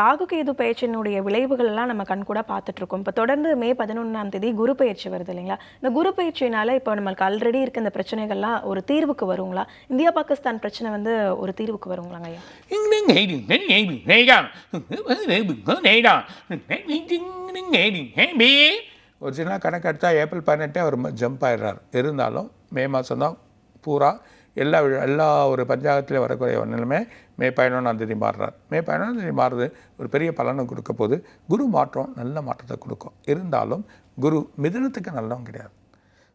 ராகு கேது பயிற்சியினுடைய விளைவுகள் எல்லாம் நம்ம கண் கூட பார்த்துட்டு இருக்கோம் இப்போ தொடர்ந்து மே பதினொன்றாம் தேதி குரு பயிற்சி வருது இல்லைங்களா? இந்த குரு பயிற்சியினால இப்போ நம்மளுக்கு ஆல்ரெடி இருக்க இந்த பிரச்சனைகள்லாம் ஒரு தீர்வுக்கு வருங்களா? இந்தியா பாகிஸ்தான் பிரச்சனை வந்து ஒரு தீர்வுக்கு வருங்களாங்க ஐயா? ஒரிஜினலாக கணக்கு எடுத்தால் ஏப்ரல் பதினெட்டே அவர் ஜம்ப் ஆயிடுறார். இருந்தாலும் மே மாதம் தான் பூரா எல்லா எல்லா ஒரு பஞ்சாயத்துலேயும் வரக்கூடிய ஒன்றிலுமே நிலைமை மே பதினொன்றாம் தேதி மாறுறார். மே பதினொன்றாம் தேதி மாறுது ஒரு பெரிய பலனை கொடுக்க போது குரு மாற்றம் நல்ல மாற்றத்தை கொடுக்கும். இருந்தாலும் குரு மிதனத்துக்கு நல்லவன் கிடையாது.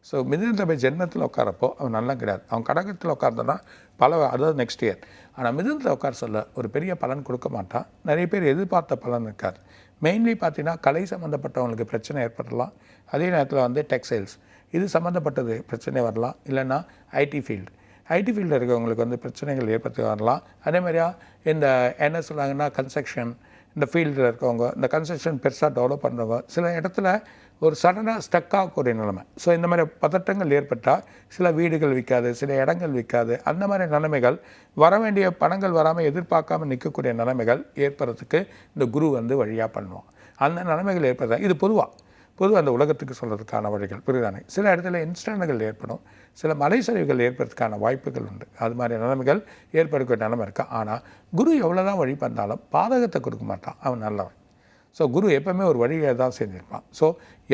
ஸோ மிதுனத்தில் போய் ஜென்மத்தில் உட்காரப்போ அவன் நல்லா கிடையாது. அவன் கடகத்தில் உட்கார்ந்தனா பல அதாவது நெக்ஸ்ட் இயர் ஆனால் மிதுனத்தில் உட்கார சொல்ல ஒரு பெரிய பலன் கொடுக்க மாட்டான் நிறைய பேர் எதிர்பார்த்த பலன் இருக்காது. மெயின்லி பார்த்தீங்கன்னா கலை சம்மந்தப்பட்டவங்களுக்கு பிரச்சனை ஏற்படலாம். அதே நேரத்தில் வந்து டெக்ஸ்டைல்ஸ் இது சம்மந்தப்பட்டது பிரச்சனை வரலாம். இல்லைன்னா ஐடி ஃபீல்டு ஐடி ஃபீல்டில் இருக்கவங்களுக்கு வந்து பிரச்சனைகள் ஏற்பட்டு வரலாம். அதே மாதிரியா இந்த என்ன சொல்கிறாங்கன்னா கன்ஸ்ட்ரக்ஷன் இந்த ஃபீல்டில் இருக்கவங்க இந்த கன்ஸ்ட்ரக்ஷன் பெருசாக டெவலப் பண்ணுறவங்க சில இடத்துல ஒரு சடனாக ஸ்டக் ஆகக்கூடிய நிலைமை. ஸோ இந்த மாதிரி பதட்டங்கள் ஏற்பட்டால் சில வீடுகள் விற்காது சில இடங்கள் விற்காது அந்த மாதிரி நிலைமைகள் வர வேண்டிய பணங்கள் வராமல் எதிர்பார்க்காம நிற்கக்கூடிய நிலைமைகள் ஏற்படுறதுக்கு இந்த குரு வந்து வழியாக பண்ணுவோம் அந்த நிலைமைகள் ஏற்படுறது? இது பொதுவாக பொதுவாக அந்த உலகத்துக்கு சொல்கிறதுக்கான வழிகள் புரிதானே சில இடத்துல இன்ஸ்டன்ட்கள் ஏற்படும். சில மலை சரிவுகள் ஏற்படுறதுக்கான வாய்ப்புகள் உண்டு. அது மாதிரி நிலைமைகள் ஏற்படக்கூடிய நிலைமை இருக்குது ஆனால் குரு எவ்வளோ தான் வழி பண்ணாலும் பாதகத்தை கொடுக்க மாட்டான். அவன் நல்லவன். ஸோ குரு எப்போவுமே ஒரு வழியை தான் செஞ்சுருப்பான். ஸோ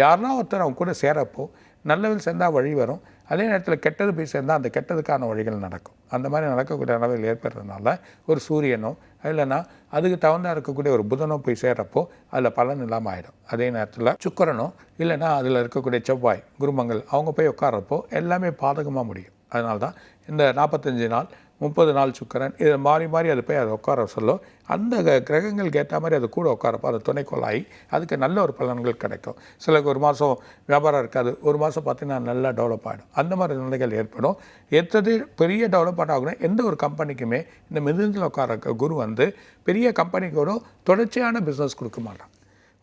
யாருனா ஒருத்தர் அவன் கூட சேரப்போ நல்லவில் சேர்ந்தால் வழி வரும். அதே நேரத்தில் கெட்டது போய் சேர்ந்தால் அந்த கெட்டதுக்கான வழிகள் நடக்கும். அந்த மாதிரி நடக்கக்கூடிய அளவில் ஏற்படுறதுனால ஒரு சூரியனோ இல்லைன்னா அதுக்கு தகுந்தா இருக்கக்கூடிய ஒரு புதனோ போய் சேர்றப்போ அதில் பலன் இல்லாமல் ஆகிடும் அதே நேரத்தில் சுக்கரனோ இல்லைன்னா அதில் இருக்கக்கூடிய செவ்வாய் குருமங்கள் அவங்க போய் உட்கார்றப்போ எல்லாமே பாதகமாக முடியும். அதனால தான் இந்த நாற்பத்தஞ்சு நாள் முப்பது நாள் சுக்கரன் இதை மாறி மாறி அது போய் அதை உட்கார சொல்லும். அந்த க- கிரகங்களுக்கு ஏற்ற மாதிரி அது கூட உட்காரப்போ அது துணைக்கோளாகி அதுக்கு நல்ல ஒரு பலன்கள் கிடைக்கும். சிலருக்கு ஒரு மாதம் வியாபாரம் இருக்காது ஒரு மாதம் பார்த்தீங்கன்னா நல்லா டெவலப் ஆகிடும் அந்த மாதிரி நிலைகள் ஏற்படும். எத்தது பெரிய டெவலப்மெண்ட் ஆகணும் எந்த ஒரு கம்பெனிக்குமே இந்த மிதுனத்தில் உட்கார குரு வந்து பெரிய கம்பெனிக்கூட தொடர்ச்சியான பிஸ்னஸ் கொடுக்க மாட்டான்.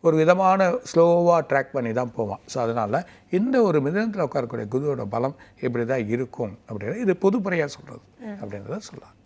ஒரு விதமான ஸ்லோவாக ட்ராக் பண்ணி தான் போவான். ஸோ அதனால் இந்த ஒரு மிதனத்தில் உட்காரக்கூடிய குருவோட பலம் இப்படி தான் இருக்கும் அப்படின்றது இது பொதுப்படையாக சொல்கிறது அப்படின்றத சொல்லலாம்.